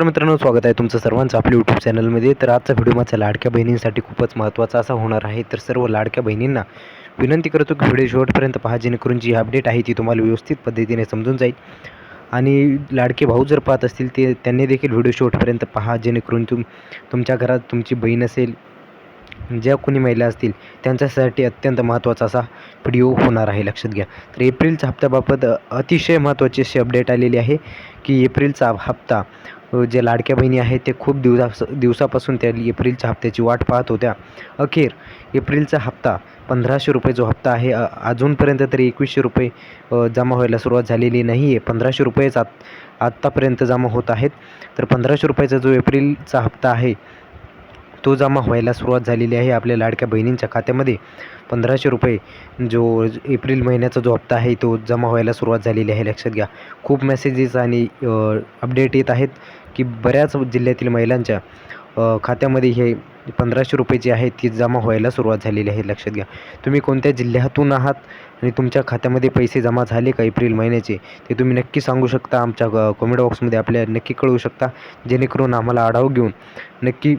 नमस्कार मित्रांनो स्वागत आहे तुमचं सर्वांचं आपल्या यूट्यूब चॅनलमध्ये तर आजचा व्हिडिओ माझ्या लाडक्या बहिणींसाठी खूपच महत्त्वाचा असा होणार आहे. तर सर्व लाडक्या बहिणींना विनंती करतो की व्हिडिओ शेवटपर्यंत पहा जेणेकरून जी अपडेट आहे ती तुम्हाला व्यवस्थित पद्धतीने समजून जाईल. आणि लाडके भाऊ जर पाहत असतील ते त्यांनी देखील व्हिडिओ शेवटपर्यंत पहा जेणेकरून तुम तुमच्या घरात तुमची बहीण असेल ज्या कोणी महिला असतील त्यांच्यासाठी अत्यंत महत्त्वाचा असा व्हिडिओ होणार आहे. लक्षात घ्या. तर एप्रिलच्या हप्त्याबाबत अतिशय महत्त्वाची अशी अपडेट आलेली आहे की एप्रिलचा हप्ता जे लाडक्या बहिणी आहेत ते खूप दिवसा दिवसापासून त्या एप्रिलच्या हप्त्याची वाट पाहत होत्या. अखेर एप्रिलचा हप्ता पंधराशे रुपये जो हप्ता आहे अजूनपर्यंत तरी एकवीसशे रुपये जमा व्हायला सुरुवात झालेली नाही आहे पंधराशे रुपयेच आत आत्तापर्यंत जमा होत आहेत. तर पंधराशे रुपयाचा जो एप्रिलचा हप्ता आहे तो जमा व्हायला सुरुवात झालेली आहे आपल्या लाडक्या बहिणींच्या खात्यामध्ये. पंधराशे रुपये जो एप्रिल महिन्याचा जो हप्ता आहे तो जमा व्हायला सुरुवात झालेली आहे. लक्षात घ्या खूप मेसेजेस आणि अपडेट येत आहेत की बऱ्याच जिल्ह्यातील महिलांच्या खात्यामध्ये हे पंधराशे रुपये जे आहे ती जमा व्हायला सुरुवात झालेली आहे. लक्षात घ्या तुम्ही कोणत्या जिल्ह्यातून आहात आणि तुमच्या खात्यामध्ये पैसे जमा झाले का एप्रिल महिन्याचे ते तुम्ही नक्की सांगू शकता. आमच्या कमेंट बॉक्समध्ये आपल्या नक्की कळवू शकता जेणेकरून आम्हाला आढावा घेऊन नक्की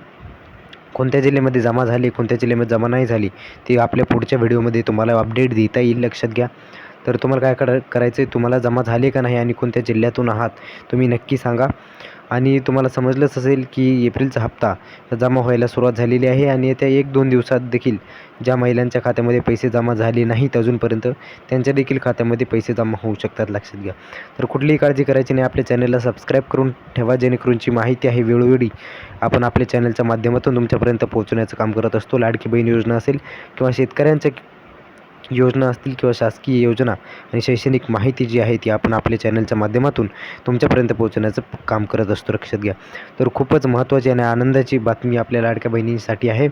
कोणत्या जिल्ह्यामध्ये जमा झाली कोणत्या जिल्ह्यामध्ये जमा नाही झाली ती आपल्या पुढच्या व्हिडिओमध्ये तुम्हाला अपडेट देता येईल. लक्षात घ्या. तर तुम्हाला काय करा करायचं आहे तुम्हाला जमा झाले का नाही आणि कोणत्या जिल्ह्यातून आहात? तुम्ही नक्की सांगा. आणि तुम्हाला समजलंच असेल की एप्रिलचा हप्ता जमा व्हायला सुरुवात झालेली आहे आणि येत्या एक दोन दिवसात देखील ज्या महिलांच्या खात्यामध्ये पैसे जमा झाले नाहीत अजूनपर्यंत त्यांच्या देखील खात्यामध्ये पैसे जमा होऊ शकतात लक्षात घ्या. तर कुठलीही काळजी करायची नाही. आपल्या चॅनलला सबस्क्राईब करून ठेवा जेणेकरूनची माहिती आहे वेळोवेळी आपण आपल्या चॅनलच्या माध्यमातून तुमच्यापर्यंत पोहोचवण्याचं काम करत असतो. लाडकी बहीण योजना असेल किंवा शेतकऱ्यांच्या योजना असतील किंवा शासकीय योजना आणि शैक्षणिक माहिती जी आहे ती आपण आपल्या चॅनलच्या माध्यमातून तुमच्यापर्यंत पोहोचवण्याचं काम करत असतो. लक्षात घ्या. तर खूपच महत्त्वाची आणि आनंदाची बातमी आपल्या लाडक्या बहिणींसाठी आहे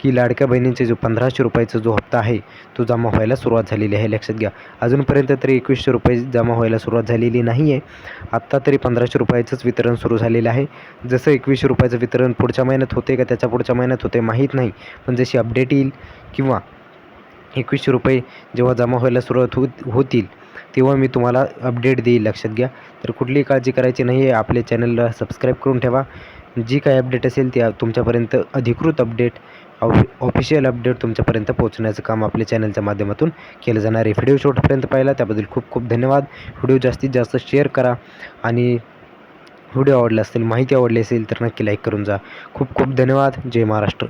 की लाडक्या बहिणींचे जो पंधराशे रुपयाचा जो हप्ता आहे तो जमा व्हायला सुरुवात झालेली आहे. लक्षात घ्या. अजूनपर्यंत तरी एकवीसशे रुपये जमा व्हायला सुरुवात झालेली नाही आहे आत्ता तरी पंधराशे रुपयाचंच वितरण सुरू झालेलं आहे. जसं एकवीसशे रुपयाचं वितरण पुढच्या महिन्यात होते का त्याच्या पुढच्या महिन्यात होते माहीत नाही. पण जशी अपडेट येईल किंवा एकवीसशे रुपये जेव्हा जमा व्हायला सुरुवात होत होतील तेव्हा मी तुम्हाला अपडेट देईल. लक्षात घ्या. तर कुठलीही काळजी करायची नाही. आहे आपल्या चॅनलला सबस्क्राईब करून ठेवा. जी काही अपडेट असेल ती तुमच्यापर्यंत अधिकृत अपडेट ऑफिशियल अपडेट तुमच्यापर्यंत पोहोचण्याचं काम आपल्या चॅनलच्या माध्यमातून केलं जाणार आहे. व्हिडिओ शेवटपर्यंत पाहिला त्याबद्दल खूप खूप धन्यवाद. व्हिडिओ जास्तीत जास्त शेअर करा आणि व्हिडिओ आवडला असेल माहिती आवडली असेल तर नक्की लाईक करून जा. खूप खूप धन्यवाद. जय महाराष्ट्र.